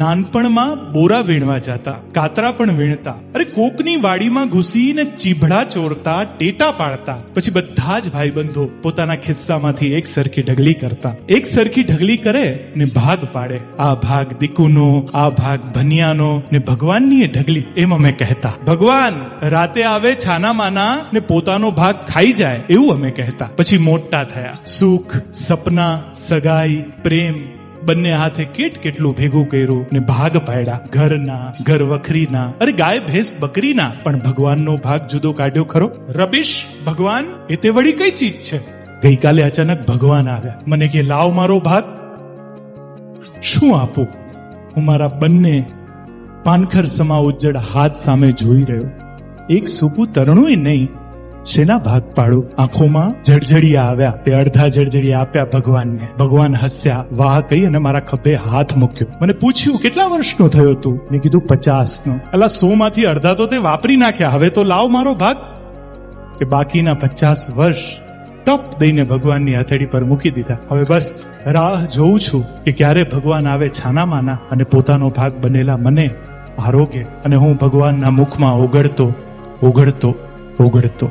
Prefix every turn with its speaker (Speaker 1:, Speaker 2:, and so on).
Speaker 1: નાનપણમાં બોરા વીણવા જતા, કાતરા પણ વીણતા. અરે કોકની વાડીમાં ઘૂસીને ચીભડા ચોરતા, ટેટા પાડતા. પછી બધા જ ભાઈબંધો પોતાના ખિસ્સામાંથી એક સરખી ઢગલી કરતા. એક સરખી ઢગલી કરે ને ભાગ પાડે. આ ભાગ દીકુનો, આ ભાગ ભનિયાનો ને ભગવાનની એ ઢગલી, એમ અમે કહેતા. ભગવાન, રાતે આવે છાના માના ને પોતાનો ભાગ ખાઈ જાય, એવું અમે કહેતા. પછી મોટા થયા. સુખ, સપના, સગાઈ, પ્રેમ બંને હાથે કેટ કેટલું ભેગું કર્યું ને ભાગ પાડ્યા. ઘરના, ઘર વખરીના, અરે ગાય, ભેંસ, બકરીના. પણ ભગવાનનો ભાગ જુદો કાઢ્યો ખરો? રબીશ, ભગવાન, એ તે વળી કઈ ચીજ છે? ગઈકાલે અચાનક ભગવાન આવ્યા. મને કે, લાવ મારો ભાગ. શું આપું? હું મારા બંને પાનખર સમા ઉજ્જડ હાથ સામે જોઈ રહ્યો. એક સૂકું તરણું નહીં શેના ભાગ પાડું? આંખોમાં જળજડિયા આવ્યા. તે અડધા જળજડિયા આપ્યા ભગવાનને. ભગવાન હસ્યા. વાહ કહી અને મારા ખભે હાથ મૂક્યો. મને પૂછ્યું, કેટલા વર્ષનો થયો તું? મેં કીધું પચાસ નો અલા સો માંથી અડધા તો તે વાપરી નાખ્યા. હવે તો લાવ મારો ભાગ. કે બાકીના પચાસ વર્ષ તપ દઈને ભગવાનની હથેળી પર મૂકી દીધા. હવે બસ, રાહ જોઉં છું કે ક્યારે ભગવાન આવે છાનામાના અને પોતાનો ભાગ બનેલા મને આરોગ્ય અને હું ભગવાનના મુખમાં ઓગળતો ઓગળતો ઓગળતો.